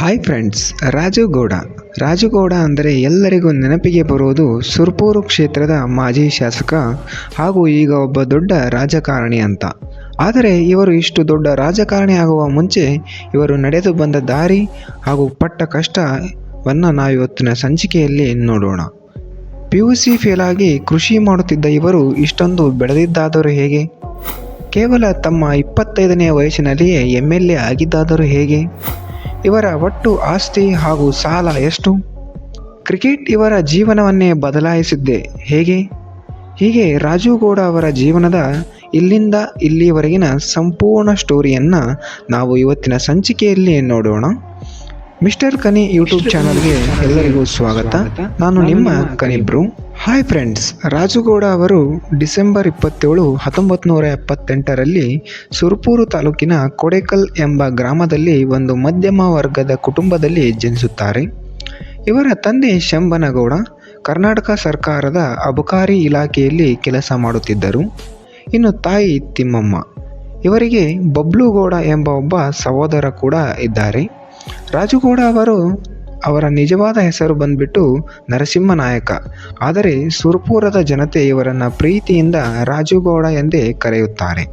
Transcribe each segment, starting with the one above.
Hi friends Raju Gowda Raju Gowda ಅಂದರೆ ಎಲ್ಲರಿಗೂ ನೆನಪಿಗೆ ಬರುವುದು ಸುರ್ಪೂರು ಕ್ಷೇತ್ರದ ಮಾಜಿ ಶಾಸಕ ಹಾಗೂ ಈಗ ಒಬ್ಬ ದೊಡ್ಡ ರಾಜಕಾರಣಿ ಅಂತ. ಆದರೆ ಇವರು ಇಷ್ಟು ದೊಡ್ಡ ರಾಜಕಾರಣಿ ಆಗುವ ಮುಂಚೆ ಇವರು ನಡೆದು ಬಂದ ದಾರಿ ಹಾಗೂ ಪಟ್ಟ ಕಷ್ಟವನ್ನು ನಾವು ಇವತ್ತಿನ ಸಂಚಿಕೆಯಲ್ಲಿ ನೋಡೋಣ. ಪಿ ಯು ಸಿ ಫೇಲ್ ಕೃಷಿ ಮಾಡುತ್ತಿದ್ದ ಇವರು ಇಷ್ಟೊಂದು ಬೆಳೆದಿದ್ದಾದರೂ ಹೇಗೆ? ಕೇವಲ ತಮ್ಮ ಇಪ್ಪತ್ತೈದನೇ ವಯಸ್ಸಿನಲ್ಲಿಯೇ ಎಂ ಎಲ್ ಎ ಆಗಿದ್ದಾದರೂ ಹೇಗೆ? ಇವರ ಒಟ್ಟು ಆಸ್ತಿ ಹಾಗೂ ಸಾಲ ಎಷ್ಟು? ಕ್ರಿಕೆಟ್ ಇವರ ಜೀವನವನ್ನೇ ಬದಲಾಯಿಸಿದ್ದೆ. ಹೇಗೆ? ಹೀಗೆ ರಾಜು ಗೌಡ ಅವರ ಜೀವನದ ಇಲ್ಲಿಂದ ಇಲ್ಲಿವರೆಗಿನ ಸಂಪೂರ್ಣ ಸ್ಟೋರಿಯನ್ನು ನಾವು ಇವತ್ತಿನ ಸಂಚಿಕೆಯಲ್ಲಿ ನೋಡೋಣ. ಮಿಸ್ಟರ್ ಕನಿ ಯೂಟ್ಯೂಬ್ ಚಾನಲ್ಗೆ ಎಲ್ಲರಿಗೂ ಸ್ವಾಗತ. ನಾನು ನಿಮ್ಮ ಕನಿಬ್ರು ಹಾಯ್ ಫ್ರೆಂಡ್ಸ್ ರಾಜುಗೌಡ ಅವರು ಡಿಸೆಂಬರ್ ಇಪ್ಪತ್ತೇಳು ಹತ್ತೊಂಬತ್ತು ನೂರ ಎಪ್ಪತ್ತೆಂಟರಲ್ಲಿ ಸುರ್ಪೂರು ತಾಲೂಕಿನ ಕೊಡೇಕಲ್ ಎಂಬ ಗ್ರಾಮದಲ್ಲಿ ಒಂದು ಮಧ್ಯಮ ವರ್ಗದ ಕುಟುಂಬದಲ್ಲಿ ಜನಿಸುತ್ತಾರೆ. ಇವರ ತಂದೆ ಶಂಬನಗೌಡ ಕರ್ನಾಟಕ ಸರ್ಕಾರದ ಅಬಕಾರಿ ಇಲಾಖೆಯಲ್ಲಿ ಕೆಲಸ ಮಾಡುತ್ತಿದ್ದರು. ಇನ್ನು ತಾಯಿ ತಿಮ್ಮಮ್ಮ. ಇವರಿಗೆ ಬಬ್ಲುಗೌಡ ಎಂಬ ಒಬ್ಬ ಸಹೋದರ ಕೂಡ ಇದ್ದಾರೆ. ರಾಜುಗೌಡ ಅವರು ಅವರ ನಿಜವಾದ ಹೆಸರು ಬಂದ್ಬಿಟ್ಟು ನರಸಿಂಹ ನಾಯಕ. ಆದರೆ ಸುರ್ಪುರದ ಜನತೆ ಇವರನ್ನು ಪ್ರೀತಿಯಿಂದ ರಾಜುಗೌಡ ಎಂದೇ ಕರೆಯುತ್ತಾರೆ.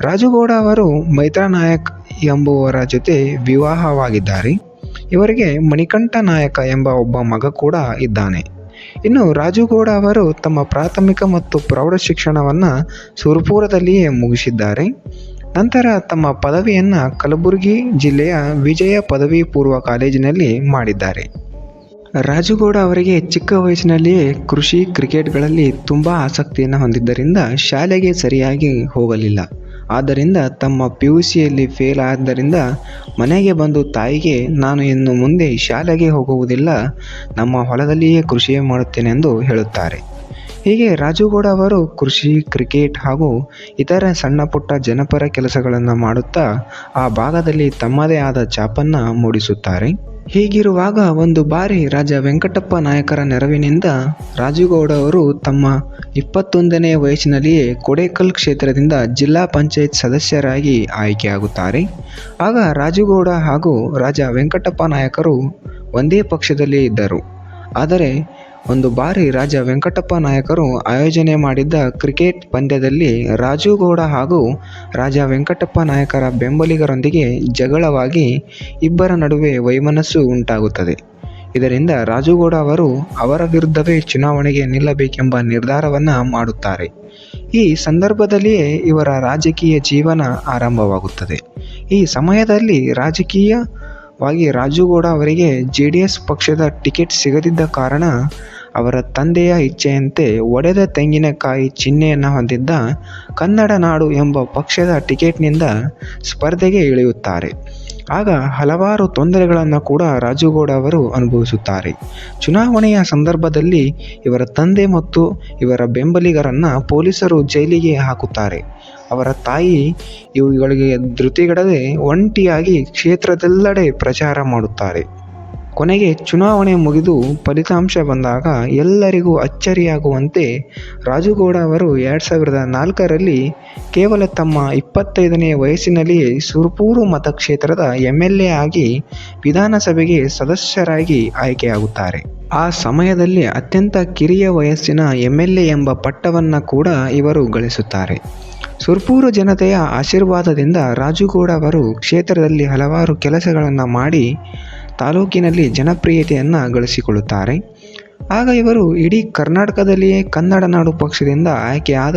ರಾಜುಗೌಡ ಅವರು ಮೈತ್ರಾ ನಾಯಕ್ ಎಂಬುವರ ಜೊತೆ ವಿವಾಹವಾಗಿದ್ದಾರೆ. ಇವರಿಗೆ ಮಣಿಕಂಠ ನಾಯಕ ಎಂಬ ಒಬ್ಬ ಮಗ ಕೂಡ ಇದ್ದಾನೆ. ಇನ್ನು ರಾಜುಗೌಡ ಅವರು ತಮ್ಮ ಪ್ರಾಥಮಿಕ ಮತ್ತು ಪ್ರೌಢ ಶಿಕ್ಷಣವನ್ನು ಸುರ್ಪುರದಲ್ಲಿಯೇ ಮುಗಿಸಿದ್ದಾರೆ. ನಂತರ ತಮ್ಮ ಪದವಿಯನ್ನು ಕಲಬುರಗಿ ಜಿಲ್ಲೆಯ ವಿಜಯ ಪದವಿ ಪೂರ್ವ ಕಾಲೇಜಿನಲ್ಲಿ ಮಾಡಿದ್ದಾರೆ. ರಾಜುಗೌಡ ಅವರಿಗೆ ಚಿಕ್ಕ ವಯಸ್ಸಿನಲ್ಲಿಯೇ ಕೃಷಿ ಕ್ರಿಕೆಟ್ಗಳಲ್ಲಿ ತುಂಬ ಆಸಕ್ತಿಯನ್ನು ಹೊಂದಿದ್ದರಿಂದ ಶಾಲೆಗೆ ಸರಿಯಾಗಿ ಹೋಗಲಿಲ್ಲ. ಆದ್ದರಿಂದ ತಮ್ಮ ಪಿ ಯು ಸಿಯಲ್ಲಿ ಫೇಲ್ ಆದ್ದರಿಂದ ಮನೆಗೆ ಬಂದು ತಾಯಿಗೆ, ನಾನು ಇನ್ನು ಮುಂದೆ ಶಾಲೆಗೆ ಹೋಗುವುದಿಲ್ಲ, ನಮ್ಮ ಹೊಲದಲ್ಲಿಯೇ ಕೃಷಿ ಮಾಡುತ್ತೇನೆಂದು ಹೇಳುತ್ತಾರೆ. ಹೀಗೆ ರಾಜುಗೌಡ ಅವರು ಕೃಷಿ, ಕ್ರಿಕೆಟ್ ಹಾಗೂ ಇತರ ಸಣ್ಣ ಪುಟ್ಟ ಜನಪರ ಕೆಲಸಗಳನ್ನು ಮಾಡುತ್ತಾ ಆ ಭಾಗದಲ್ಲಿ ತಮ್ಮದೇ ಆದ ಛಾಪನ್ನು ಮೂಡಿಸುತ್ತಾರೆ. ಹೀಗಿರುವಾಗ ಒಂದು ಬಾರಿ ರಾಜ ವೆಂಕಟಪ್ಪ ನಾಯಕರ ನೆರವಿನಿಂದ ರಾಜುಗೌಡ ಅವರು ತಮ್ಮ ಇಪ್ಪತ್ತೊಂದನೇ ವಯಸ್ಸಿನಲ್ಲಿಯೇ ಕೊಡೇಕಲ್ ಕ್ಷೇತ್ರದಿಂದ ಜಿಲ್ಲಾ ಪಂಚಾಯತ್ ಸದಸ್ಯರಾಗಿ ಆಯ್ಕೆಯಾಗುತ್ತಾರೆ. ಆಗ ರಾಜುಗೌಡ ಹಾಗೂ ರಾಜ ವೆಂಕಟಪ್ಪ ನಾಯಕರು ಒಂದೇ ಪಕ್ಷದಲ್ಲಿ ಇದ್ದರು. ಆದರೆ ಒಂದು ಬಾರಿ ರಾಜ ವೆಂಕಟಪ್ಪ ನಾಯಕರು ಆಯೋಜನೆ ಮಾಡಿದ್ದ ಕ್ರಿಕೆಟ್ ಪಂದ್ಯದಲ್ಲಿ ರಾಜುಗೌಡ ಹಾಗೂ ರಾಜ ವೆಂಕಟಪ್ಪ ನಾಯಕರ ಬೆಂಬಲಿಗರೊಂದಿಗೆ ಜಗಳವಾಗಿ ಇಬ್ಬರ ನಡುವೆ ವೈಮನಸ್ಸು ಉಂಟಾಗುತ್ತದೆ. ಇದರಿಂದ ರಾಜುಗೌಡ ಅವರು ಅವರ ವಿರುದ್ಧವೇ ಚುನಾವಣೆಗೆ ನಿಲ್ಲಬೇಕೆಂಬ ನಿರ್ಧಾರವನ್ನು ಮಾಡುತ್ತಾರೆ. ಈ ಸಂದರ್ಭದಲ್ಲಿಯೇ ಇವರ ರಾಜಕೀಯ ಜೀವನ ಆರಂಭವಾಗುತ್ತದೆ. ಈ ಸಮಯದಲ್ಲಿ ರಾಜಕೀಯವಾಗಿ ರಾಜುಗೌಡ ಅವರಿಗೆ ಜೆ ಡಿ ಎಸ್ ಪಕ್ಷದ ಟಿಕೆಟ್ ಸಿಗದಿದ್ದ ಕಾರಣ ಅವರ ತಂದೆಯ ಇಚ್ಛೆಯಂತೆ ಒಡೆದ ತೆಂಗಿನಕಾಯಿ ಚಿಹ್ನೆಯನ್ನು ಹೊಂದಿದ್ದ ಕನ್ನಡ ನಾಡು ಎಂಬ ಪಕ್ಷದ ಟಿಕೆಟ್ನಿಂದ ಸ್ಪರ್ಧೆಗೆ ಇಳಿಯುತ್ತಾರೆ. ಆಗ ಹಲವಾರು ತೊಂದರೆಗಳನ್ನು ಕೂಡ ರಾಜುಗೌಡ ಅವರು ಅನುಭವಿಸುತ್ತಾರೆ. ಚುನಾವಣೆಯ ಸಂದರ್ಭದಲ್ಲಿ ಇವರ ತಂದೆ ಮತ್ತು ಇವರ ಬೆಂಬಲಿಗರನ್ನು ಪೊಲೀಸರು ಜೈಲಿಗೆ ಹಾಕುತ್ತಾರೆ. ಅವರ ತಾಯಿ ಇವುಗಳಿಗೆ ಧೃತಿಗೆಡದೆ ಒಂಟಿಯಾಗಿ ಕ್ಷೇತ್ರದೆಲ್ಲೆಡೆ ಪ್ರಚಾರ ಮಾಡುತ್ತಾರೆ. ಕೊನೆಗೆ ಚುನಾವಣೆ ಮುಗಿದು ಫಲಿತಾಂಶ ಬಂದಾಗ ಎಲ್ಲರಿಗೂ ಅಚ್ಚರಿಯಾಗುವಂತೆ ರಾಜುಗೌಡ ಅವರು ಎರಡು ಸಾವಿರದ ನಾಲ್ಕರಲ್ಲಿ ಕೇವಲ ತಮ್ಮ ಇಪ್ಪತ್ತೈದನೇ ವಯಸ್ಸಿನಲ್ಲಿಯೇ ಸುರ್ಪೂರು ಮತಕ್ಷೇತ್ರದ ಎಂ ಎಲ್ ಎ ಆಗಿ ವಿಧಾನಸಭೆಗೆ ಸದಸ್ಯರಾಗಿ ಆಯ್ಕೆಯಾಗುತ್ತಾರೆ. ಆ ಸಮಯದಲ್ಲಿ ಅತ್ಯಂತ ಕಿರಿಯ ವಯಸ್ಸಿನ ಎಂ ಎಲ್ ಎ ಎಂಬ ಪಟ್ಟವನ್ನು ಕೂಡ ಇವರು ಗಳಿಸುತ್ತಾರೆ. ಸುರ್ಪೂರು ಜನತೆಯ ಆಶೀರ್ವಾದದಿಂದ ರಾಜುಗೌಡ ಅವರು ಕ್ಷೇತ್ರದಲ್ಲಿ ಹಲವಾರು ಕೆಲಸಗಳನ್ನು ಮಾಡಿ ತಾಲೂಕಿನಲ್ಲಿ ಜನಪ್ರಿಯತೆಯನ್ನು ಗಳಿಸಿಕೊಳ್ಳುತ್ತಾರೆ. ಆಗ ಇವರು ಇಡೀ ಕರ್ನಾಟಕದಲ್ಲಿಯೇ ಕನ್ನಡ ನಾಡು ಪಕ್ಷದಿಂದ ಆಯ್ಕೆಯಾದ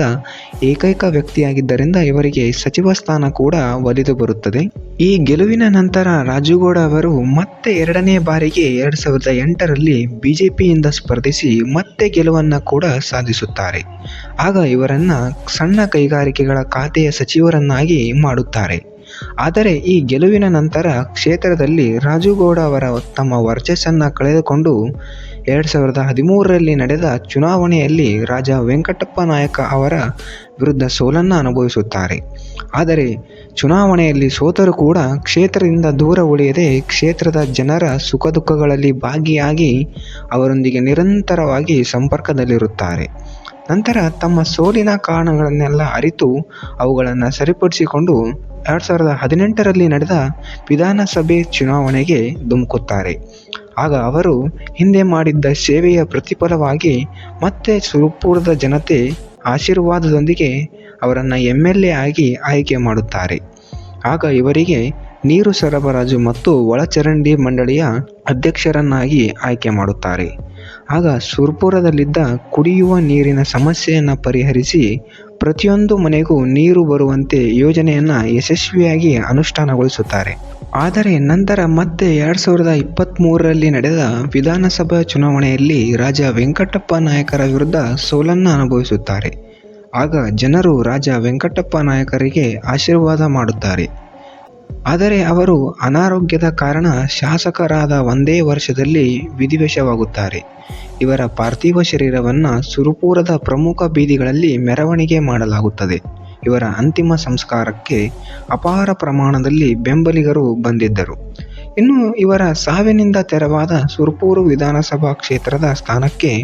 ಏಕೈಕ ವ್ಯಕ್ತಿಯಾಗಿದ್ದರಿಂದ ಇವರಿಗೆ ಸಚಿವ ಸ್ಥಾನ ಕೂಡ ಒಲಿದು ಬರುತ್ತದೆ. ಈ ಗೆಲುವಿನ ನಂತರ ರಾಜುಗೌಡ ಅವರು ಮತ್ತೆ ಎರಡನೇ ಬಾರಿಗೆ ಎರಡು ಸಾವಿರದ ಎಂಟರಲ್ಲಿ ಬಿ ಜೆ ಪಿಯಿಂದ ಸ್ಪರ್ಧಿಸಿ ಮತ್ತೆ ಗೆಲುವನ್ನು ಕೂಡ ಸಾಧಿಸುತ್ತಾರೆ. ಆಗ ಇವರನ್ನು ಸಣ್ಣ ಕೈಗಾರಿಕೆಗಳ ಖಾತೆಯ ಸಚಿವರನ್ನಾಗಿ ಮಾಡುತ್ತಾರೆ. ಆದರೆ ಈ ಗೆಲುವಿನ ನಂತರ ಕ್ಷೇತ್ರದಲ್ಲಿ ರಾಜುಗೌಡ ಅವರ ತಮ್ಮ ವರ್ಚಸ್ಸನ್ನು ಕಳೆದುಕೊಂಡು ಎರಡು ಸಾವಿರದ ಹದಿಮೂರರಲ್ಲಿ ನಡೆದ ಚುನಾವಣೆಯಲ್ಲಿ ರಾಜ ವೆಂಕಟಪ್ಪ ನಾಯಕ ಅವರ ವಿರುದ್ಧ ಸೋಲನ್ನು ಅನುಭವಿಸುತ್ತಾರೆ. ಆದರೆ ಚುನಾವಣೆಯಲ್ಲಿ ಸೋತರೂ ಕೂಡ ಕ್ಷೇತ್ರದಿಂದ ದೂರ ಉಳಿಯದೆ ಕ್ಷೇತ್ರದ ಜನರ ಸುಖ ದುಃಖಗಳಲ್ಲಿ ಭಾಗಿಯಾಗಿ ಅವರೊಂದಿಗೆ ನಿರಂತರವಾಗಿ ಸಂಪರ್ಕದಲ್ಲಿರುತ್ತಾರೆ. ನಂತರ ತಮ್ಮ ಸೋಲಿನ ಕಾರಣಗಳನ್ನೆಲ್ಲ ಅರಿತು ಅವುಗಳನ್ನು ಸರಿಪಡಿಸಿಕೊಂಡು ಎರಡು ಸಾವಿರದ ಹದಿನೆಂಟರಲ್ಲಿ ನಡೆದ ವಿಧಾನಸಭೆ ಚುನಾವಣೆಗೆ ಧುಮುಕುತ್ತಾರೆ. ಆಗ ಅವರು ಹಿಂದೆ ಮಾಡಿದ್ದ ಸೇವೆಯ ಪ್ರತಿಫಲವಾಗಿ ಮತ್ತೆ ಸುರಪುರದ ಜನತೆ ಆಶೀರ್ವಾದದೊಂದಿಗೆ ಅವರನ್ನು ಎಂ ಎಲ್ ಎ ಆಗಿ ಆಯ್ಕೆ ಮಾಡುತ್ತಾರೆ. ಆಗ ಇವರಿಗೆ ನೀರು ಸರಬರಾಜು ಮತ್ತು ಒಳಚರಂಡಿ ಮಂಡಳಿಯ ಅಧ್ಯಕ್ಷರನ್ನಾಗಿ ಆಯ್ಕೆ ಮಾಡುತ್ತಾರೆ. ಆಗ ಸುರ್ಪುರದಲ್ಲಿದ್ದ ಕುಡಿಯುವ ನೀರಿನ ಸಮಸ್ಯೆಯನ್ನು ಪರಿಹರಿಸಿ ಪ್ರತಿಯೊಂದು ಮನೆಗೂ ನೀರು ಬರುವಂತೆ ಯೋಜನೆಯನ್ನು ಯಶಸ್ವಿಯಾಗಿ ಅನುಷ್ಠಾನಗೊಳಿಸುತ್ತಾರೆ. ಆದರೆ ನಂತರ ಮತ್ತೆ ಎರಡು ಸಾವಿರದ ಇಪ್ಪತ್ತ್ಮೂರರಲ್ಲಿ ನಡೆದ ವಿಧಾನಸಭಾ ಚುನಾವಣೆಯಲ್ಲಿ ರಾಜ ವೆಂಕಟಪ್ಪ ನಾಯಕರ ವಿರುದ್ಧ ಸೋಲನ್ನು ಅನುಭವಿಸುತ್ತಾರೆ. ಆಗ ಜನರು ರಾಜ ವೆಂಕಟಪ್ಪ ನಾಯಕರಿಗೆ ಆಶೀರ್ವಾದ ಮಾಡುತ್ತಾರೆ. ಆದರೆ ಅವರು ಅನಾರೋಗ್ಯದ ಕಾರಣ ಶಾಸಕರಾದ ಒಂದೇ ವರ್ಷದಲ್ಲಿ ವಿಧಿವಶವಾಗುತ್ತಾರೆ. ಇವರ ಪಾರ್ಥಿವ ಶರೀರವನ್ನು ಸುರಪುರದ ಪ್ರಮುಖ ಬೀದಿಗಳಲ್ಲಿ ಮೆರವಣಿಗೆ ಮಾಡಲಾಗುತ್ತದೆ. ಇವರ ಅಂತಿಮ ಸಂಸ್ಕಾರಕ್ಕೆ ಅಪಾರ ಪ್ರಮಾಣದಲ್ಲಿ ಬೆಂಬಲಿಗರು ಬಂದಿದ್ದರು. ಇನ್ನು ಇವರ ಸಾವಿನಿಂದ ತೆರವಾದ ಸುರಪೂರು ವಿಧಾನಸಭಾ ಕ್ಷೇತ್ರದ ಸ್ಥಾನಕ್ಕೆ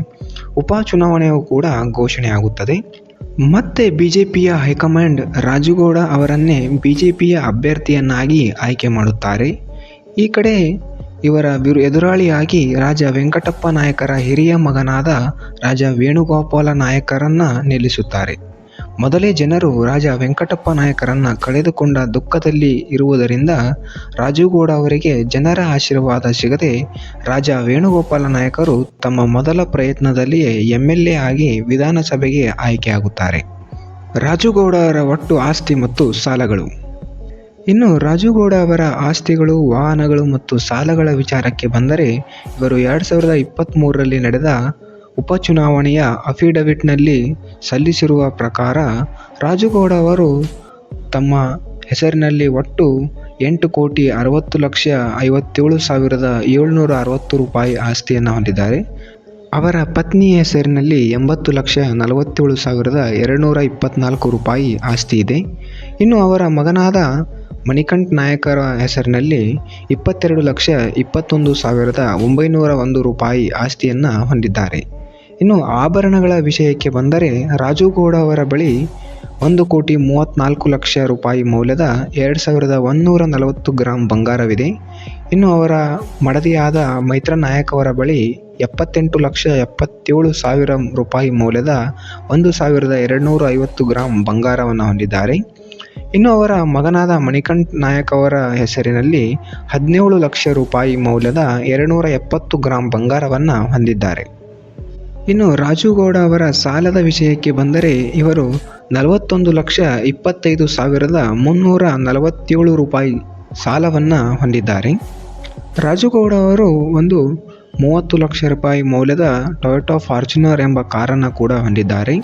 ಉಪಚುನಾವಣೆಯೂ ಕೂಡ ಘೋಷಣೆಯಾಗುತ್ತದೆ. ಮತ್ತೆ ಬಿಜೆಪಿಯ ಹೈಕಮಾಂಡ್ ರಾಜುಗೌಡ ಅವರನ್ನೇ ಬಿಜೆಪಿಯ ಅಭ್ಯರ್ಥಿಯನ್ನಾಗಿ ಆಯ್ಕೆ ಮಾಡುತ್ತಾರೆ. ಈ ಕಡೆ ಇವರ ಬಿರು, ಎದುರಾಳಿಯಾಗಿ ರಾಜ ವೆಂಕಟಪ್ಪ ನಾಯಕರ ಹಿರಿಯ ಮಗನಾದ ರಾಜ ವೇಣುಗೋಪಾಲ ನಾಯಕರನ್ನು ನಿಲ್ಲಿಸುತ್ತಾರೆ. ಮೊದಲೇ ಜನರು ರಾಜ ವೆಂಕಟಪ್ಪ ನಾಯಕರನ್ನ ಕಳೆದುಕೊಂಡ ದುಃಖದಲ್ಲಿ ಇರುವುದರಿಂದ ರಾಜುಗೌಡ ಅವರಿಗೆ ಜನರ ಆಶೀರ್ವಾದ ಸಿಗದೆ ರಾಜ ವೇಣುಗೋಪಾಲ ನಾಯಕರು ತಮ್ಮ ಮೊದಲ ಪ್ರಯತ್ನದಲ್ಲಿಯೇ ಎಂ ಎಲ್ ಎ ಆಗಿ ವಿಧಾನಸಭೆಗೆ ಆಯ್ಕೆಯಾಗುತ್ತಾರೆ. ರಾಜುಗೌಡ ಅವರ ಒಟ್ಟು ಆಸ್ತಿ ಮತ್ತು ಸಾಲಗಳು. ಇನ್ನು ರಾಜುಗೌಡ ಅವರ ಆಸ್ತಿಗಳು, ವಾಹನಗಳು ಮತ್ತು ಸಾಲಗಳ ವಿಚಾರಕ್ಕೆ ಬಂದರೆ ಇವರು ಎರಡು ಸಾವಿರದ ಇಪ್ಪತ್ತ್ಮೂರರಲ್ಲಿ ನಡೆದ ಉಪಚುನಾವಣೆಯ ಅಫಿಡವಿಟ್ನಲ್ಲಿ ಸಲ್ಲಿಸಿರುವ ಪ್ರಕಾರ ರಾಜುಗೌಡ ಅವರು ತಮ್ಮ ಹೆಸರಿನಲ್ಲಿ ಒಟ್ಟು ಎಂಟು ಕೋಟಿ ಅರವತ್ತು ಲಕ್ಷ ಐವತ್ತೇಳು ಸಾವಿರದ ಏಳ್ನೂರ ಅರವತ್ತು ರೂಪಾಯಿ ಆಸ್ತಿಯನ್ನು ಹೊಂದಿದ್ದಾರೆ. ಅವರ ಪತ್ನಿಯ ಹೆಸರಿನಲ್ಲಿ ಎಂಬತ್ತು ಲಕ್ಷ ನಲವತ್ತೇಳು ಸಾವಿರದ ಎರಡುನೂರ ಇಪ್ಪತ್ತ್ನಾಲ್ಕು ರೂಪಾಯಿ ಆಸ್ತಿ ಇದೆ. ಇನ್ನು ಅವರ ಮಗನಾದ ಮಣಿಕಂಠ್ ನಾಯಕರ ಹೆಸರಿನಲ್ಲಿ ಇಪ್ಪತ್ತೆರಡು ಲಕ್ಷ ಇಪ್ಪತ್ತೊಂದು ಸಾವಿರದ ಒಂಬೈನೂರ ಒಂದು ರೂಪಾಯಿ ಆಸ್ತಿಯನ್ನು ಹೊಂದಿದ್ದಾರೆ. ಇನ್ನು ಆಭರಣಗಳ ವಿಷಯಕ್ಕೆ ಬಂದರೆ ರಾಜುಗೌಡ ಅವರ ಬಳಿ ಒಂದು ಕೋಟಿ ಮೂವತ್ತ್ನಾಲ್ಕು ಲಕ್ಷ ರೂಪಾಯಿ ಮೌಲ್ಯದ ಎರಡು ಸಾವಿರದ ಒಂದುನೂರ ನಲವತ್ತು ಗ್ರಾಂ ಬಂಗಾರವಿದೆ. ಇನ್ನು ಅವರ ಮಡದಿಯಾದ ಮೈತ್ರ ನಾಯಕ್ ಅವರ ಬಳಿ ಎಪ್ಪತ್ತೆಂಟು ಲಕ್ಷ ಎಪ್ಪತ್ತೇಳು ಸಾವಿರ ರೂಪಾಯಿ ಮೌಲ್ಯದ ಒಂದು ಸಾವಿರದ ಎರಡುನೂರ ಐವತ್ತು ಗ್ರಾಂ ಬಂಗಾರವನ್ನು ಹೊಂದಿದ್ದಾರೆ. ಇನ್ನು ಅವರ ಮಗನಾದ ಮಣಿಕಂಠ್ ನಾಯಕ್ ಅವರ ಹೆಸರಿನಲ್ಲಿ ಹದಿನೇಳು ಲಕ್ಷ ರೂಪಾಯಿ ಮೌಲ್ಯದ ಎರಡುನೂರ ಎಪ್ಪತ್ತು ಗ್ರಾಂ ಬಂಗಾರವನ್ನು ಹೊಂದಿದ್ದಾರೆ. ಇನ್ನು ರಾಜುಗೌಡ ಅವರ ಸಾಲದ ವಿಷಯಕ್ಕೆ ಬಂದರೆ ಇವರು ನಲವತ್ತೊಂದು ಲಕ್ಷ ಇಪ್ಪತ್ತೈದು ಸಾವಿರದ ಮುನ್ನೂರ ನಲವತ್ತೇಳು ರೂಪಾಯಿ ಸಾಲವನ್ನು ಹೊಂದಿದ್ದಾರೆ. ರಾಜುಗೌಡ ಅವರು ಒಂದು ಮೂವತ್ತು ಲಕ್ಷ ರೂಪಾಯಿ ಮೌಲ್ಯದ ಟೊಯೋಟಾ ಫಾರ್ಚುನರ್ ಎಂಬ ಕಾರನ್ನು ಕೂಡ ಹೊಂದಿದ್ದಾರೆ.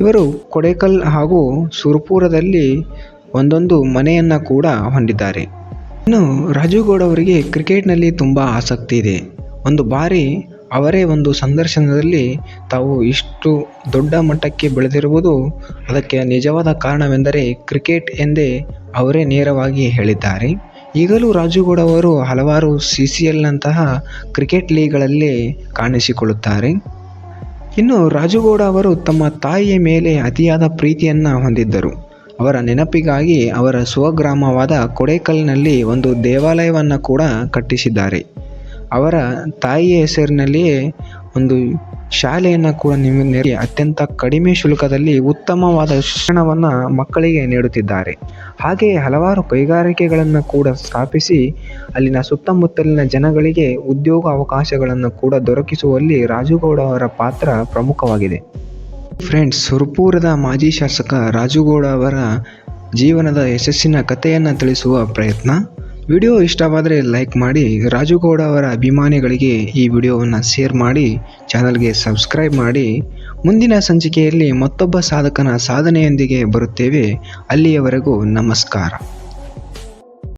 ಇವರು ಕೊಡೇಕಲ್ ಹಾಗೂ ಸುರ್ಪುರದಲ್ಲಿ ಒಂದೊಂದು ಮನೆಯನ್ನು ಕೂಡ ಹೊಂದಿದ್ದಾರೆ. ಇನ್ನು ರಾಜುಗೌಡ ಅವರಿಗೆ ಕ್ರಿಕೆಟ್ನಲ್ಲಿ ತುಂಬ ಆಸಕ್ತಿ ಇದೆ. ಒಂದು ಬಾರಿ ಅವರೇ ಒಂದು ಸಂದರ್ಶನದಲ್ಲಿ ತಾವು ಇಷ್ಟು ದೊಡ್ಡ ಮಟ್ಟಕ್ಕೆ ಬೆಳೆದಿರುವುದು ಅದಕ್ಕೆ ನಿಜವಾದ ಕಾರಣವೆಂದರೆ ಕ್ರಿಕೆಟ್ ಎಂದೇ ಅವರೇ ನೇರವಾಗಿ ಹೇಳಿದ್ದಾರೆ. ಈಗಲೂ ರಾಜುಗೌಡ ಅವರು ಹಲವಾರು ಸಿ ಸಿ ಎಲ್ನಂತಹ ಕ್ರಿಕೆಟ್ ಲೀಗ್ಗಳಲ್ಲಿ ಕಾಣಿಸಿಕೊಳ್ಳುತ್ತಾರೆ. ಇನ್ನು ರಾಜುಗೌಡ ಅವರು ತಮ್ಮ ತಾಯಿಯ ಮೇಲೆ ಅತಿಯಾದ ಪ್ರೀತಿಯನ್ನು ಹೊಂದಿದ್ದರು. ಅವರ ನೆನಪಿಗಾಗಿ ಅವರ ಸ್ವಗ್ರಾಮವಾದ ಕೊಡೇಕಲ್ನಲ್ಲಿ ಒಂದು ದೇವಾಲಯವನ್ನು ಕೂಡ ಕಟ್ಟಿಸಿದ್ದಾರೆ. ಅವರ ತಾಯಿಯ ಹೆಸರಿನಲ್ಲಿಯೇ ಒಂದು ಶಾಲೆಯನ್ನು ಕೂಡ ಅತ್ಯಂತ ಕಡಿಮೆ ಶುಲ್ಕದಲ್ಲಿ ಉತ್ತಮವಾದ ಶಿಕ್ಷಣವನ್ನು ಮಕ್ಕಳಿಗೆ ನೀಡುತ್ತಿದ್ದಾರೆ. ಹಾಗೆಯೇ ಹಲವಾರು ಕೈಗಾರಿಕೆಗಳನ್ನು ಕೂಡ ಸ್ಥಾಪಿಸಿ ಅಲ್ಲಿನ ಸುತ್ತಮುತ್ತಲಿನ ಜನಗಳಿಗೆ ಉದ್ಯೋಗ ಅವಕಾಶಗಳನ್ನು ಕೂಡ ದೊರಕಿಸುವಲ್ಲಿ ರಾಜುಗೌಡ ಅವರ ಪಾತ್ರ ಪ್ರಮುಖವಾಗಿದೆ. ಫ್ರೆಂಡ್ಸ್, ಸುರಪುರದ ಮಾಜಿ ಶಾಸಕ ರಾಜುಗೌಡ ಅವರ ಜೀವನದ ಯಶಸ್ಸಿನ ಕಥೆಯನ್ನು ತಿಳಿಸುವ ಪ್ರಯತ್ನ. ವಿಡಿಯೋ ಇಷ್ಟವಾದರೆ ಲೈಕ್ ಮಾಡಿ ರಾಜುಗೌಡ ಅವರ ಅಭಿಮಾನಿಗಳಿಗೆ ಈ ವಿಡಿಯೋವನ್ನು ಶೇರ್ ಮಾಡಿ, ಚಾನಲ್ಗೆ ಸಬ್ಸ್ಕ್ರೈಬ್ ಮಾಡಿ. ಮುಂದಿನ ಸಂಚಿಕೆಯಲ್ಲಿ ಮತ್ತೊಬ್ಬ ಸಾಧಕನ ಸಾಧನೆಯೊಂದಿಗೆ ಬರುತ್ತೇವೆ. ಅಲ್ಲಿಯವರೆಗೂ ನಮಸ್ಕಾರ.